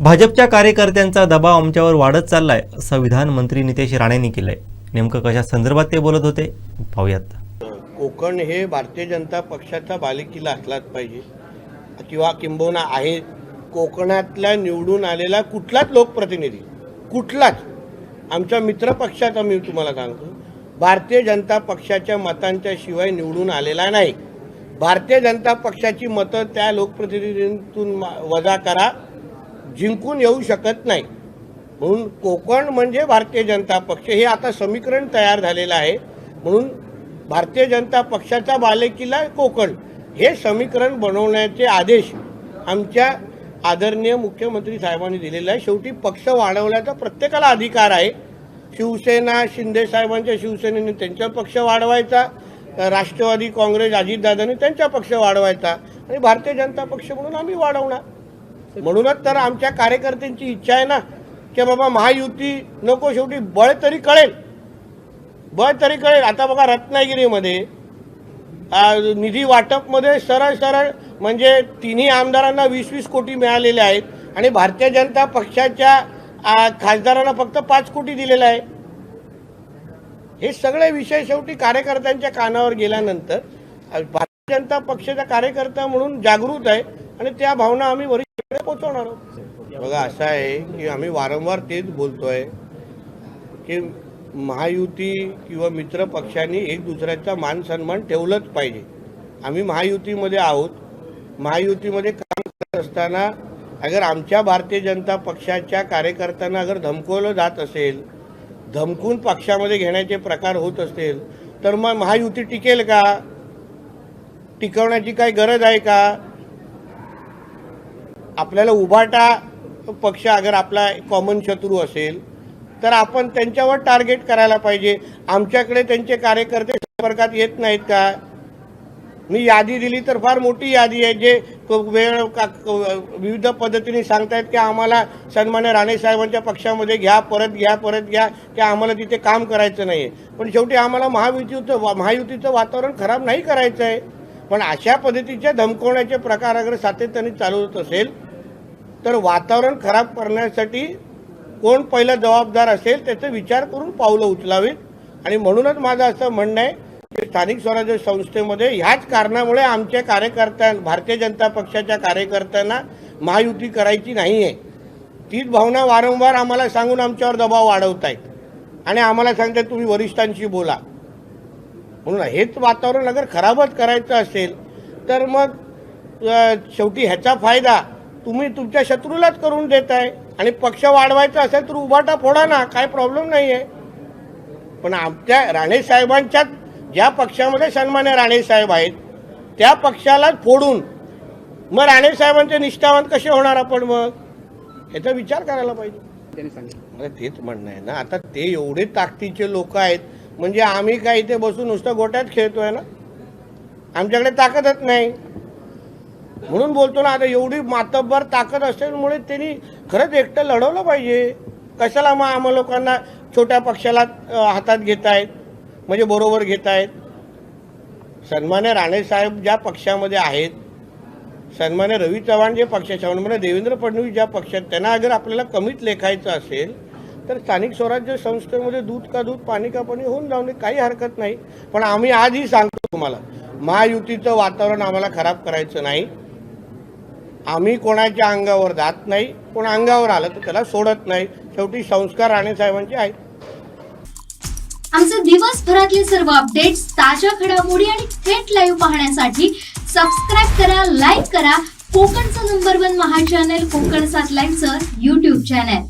भाजपच्या कार्यकर्त्यांचा दबाव आमच्यावर वाढत चाललाय असं विधान मंत्री नितेश राणेंनी केलंय. नेमकं कशा संदर्भात ते बोलत होते पाहूयात. कोकण हे भारतीय जनता पक्षाचा बालेकिल्ला असलाच पाहिजे. किंवा किंबहुना आहे कोकणातल्या निवडून आलेला कुठलाच लोकप्रतिनिधी कुठलाच. आमच्या मित्रपक्षाचा मी तुम्हाला सांगतो भारतीय जनता पक्षाच्या मतांच्या शिवाय निवडून आलेला नाही. भारतीय जनता पक्षाची मतं त्या लोकप्रतिनिधींतून मा- वजा करा जिंकून येऊ शकत नाही. म्हणून कोकण म्हणजे भारतीय जनता पक्ष हे आता समीकरण तयार झालेलं आहे. म्हणून भारतीय जनता पक्षाचा बालेकिल्ला कोकण. हे समीकरण बनवण्याचे आदेश आमच्या आदरणीय मुख्यमंत्री साहेबांनी दिलेले आहे. शेवटी पक्ष वाढवण्याचा प्रत्येकाला अधिकार आहे. शिवसेना शिंदे साहेबांच्या शिवसेनेने त्यांचा पक्ष वाढवायचा. राष्ट्रवादी काँग्रेस अजितदादांनी त्यांचा पक्ष वाढवायचा. आणि भारतीय जनता पक्ष म्हणून आम्ही वाढवणार. म्हणूनच तर आमच्या कार्यकर्त्यांची इच्छा आहे ना की बाबा महायुती नको शेवटी बळ तरी कळेल. बळ तरी कळेल. आता बघा रत्नागिरीमध्ये निधी वाटपमध्ये सरळ सरळ म्हणजे तिन्ही आमदारांना वीस वीस कोटी मिळालेले आहेत आणि भारतीय जनता पक्षाच्या खासदारांना फक्त पाच कोटी दिलेलं आहे. हे सगळे विषय शेवटी कार्यकर्त्यांच्या कानावर गेल्यानंतर भारतीय जनता पक्षाचा कार्यकर्ता म्हणून जागृत आहे आणि त्या भावना आम्ही वरिष्ठ पोहोचवणार बघा असं आहे की आम्ही वारंवार तेच बोलतोय की महायुती किंवा मित्र पक्षांनी एक दुसऱ्याचा मान सन्मान ठेवलंच पाहिजे. आम्ही महायुतीमध्ये आहोत. महायुतीमध्ये काम करत असताना अगर आमच्या भारतीय जनता पक्षाच्या कार्यकर्त्यांना अगर धमकवलं जात असेल धमकून पक्षामध्ये घेण्याचे प्रकार होत असतील तर मग महायुती टिकेल का? टिकवण्याची काही गरज आहे का? आपल्याला उभाटा पक्ष अगर आपला कॉमन शत्रू असेल तर आपण त्यांच्यावर टार्गेट करायला पाहिजे. आमच्याकडे त्यांचे कार्यकर्ते संपर्कात येत नाहीत का? मी यादी दिली तर फार मोठी यादी आहे जे वेळ का- विविध पद्धतीने सांगतायत की आम्हाला सन्मान्य राणे साहेबांच्या पक्षामध्ये घ्या परत घ्या परत घ्या की आम्हाला तिथे काम करायचं नाही पण शेवटी आम्हाला महायुतीचं महायुतीचं वातावरण खराब नाही करायचं आहे पण अशा पद्धतीच्या धमकवण्याचे प्रकार अगर सातत्याने चालू होत असेल तर वातावरण खराब करण्यासाठी कोण पहिलं जबाबदार असेल त्याचा विचार करून पावलं उचलावीत. आणि म्हणूनच माझं असं म्हणणं आहे की स्थानिक स्वराज्य संस्थेमध्ये ह्याच कारणामुळे आमच्या कार्यकर्त्यां भारतीय जनता पक्षाच्या कार्यकर्त्यांना महायुती करायची नाही आहे तीच भावना वारंवार आम्हाला सांगून आमच्यावर दबाव वाढवतायत. आणि आम्हाला सांगतात तुम्ही वरिष्ठांशी बोला. म्हणून हेच वातावरण अगर खराबच करायचं असेल तर मग शेवटी ह्याचा फायदा तुम्ही तुमच्या शत्रूलाच करून देताय आणि पक्ष वाढवायचा असेल तर उभाटा फोडा ना काय प्रॉब्लेम नाही आहे पण आमच्या राणे साहेबांच्या ज्या पक्षामध्ये सन्मान्य राणे साहेब आहेत त्या पक्षाला फोडून मग राणे साहेबांचे निष्ठावंत कसे होणार आपण मग? याचा विचार करायला पाहिजे. त्यांनी सांगितलं. मला तेच म्हणणं आहे ना. आता ते एवढे ताकदीचे लोक आहेत म्हणजे आम्ही काय इथे बसून नुसतं गोट्यात खेळतोय ना? आमच्याकडे ताकदच नाही. म्हणून बोलतो ना आता एवढी मातब्बर ताकद असल्यामुळे त्यांनी खरंच एकटं लढवलं पाहिजे. कशाला मग आम्हा लोकांना छोट्या पक्षाला हातात घेत आहेत म्हणजे बरोबर घेत आहेत सन्मान्य राणेसाहेब ज्या पक्षामध्ये आहेत सन्मान्य रवी चव्हाण जे पक्षाच्या म्हणजे देवेंद्र फडणवीस ज्या पक्षात त्यांना अगर आपल्याला कमीच लेखायचं असेल तर स्थानिक स्वराज्य संस्थेमध्ये दूध का दूध पाणी का पाणी होऊन जाऊ नये काही हरकत नाही. पण आम्ही आजही सांगतो तुम्हाला महायुतीचं वातावरण आम्हाला खराब करायचं नाही. आम्ही कोणाच्या अंगावर जात नाही कोण अंगावर आलं तर त्याला सोडत नाही. शेवटी संस्कार राणेसाहेबांचे आहेत. आमचे दिवसभरातले सर्व अपडेट्स ताज्या घडामोडी आणि थेट लाईव्ह पाहण्यासाठी सबस्क्राईब करा लाईक करा. कोकणचं नंबर वन महा चॅनल कोकण सात लाईव्हचं युट्यूब चॅनल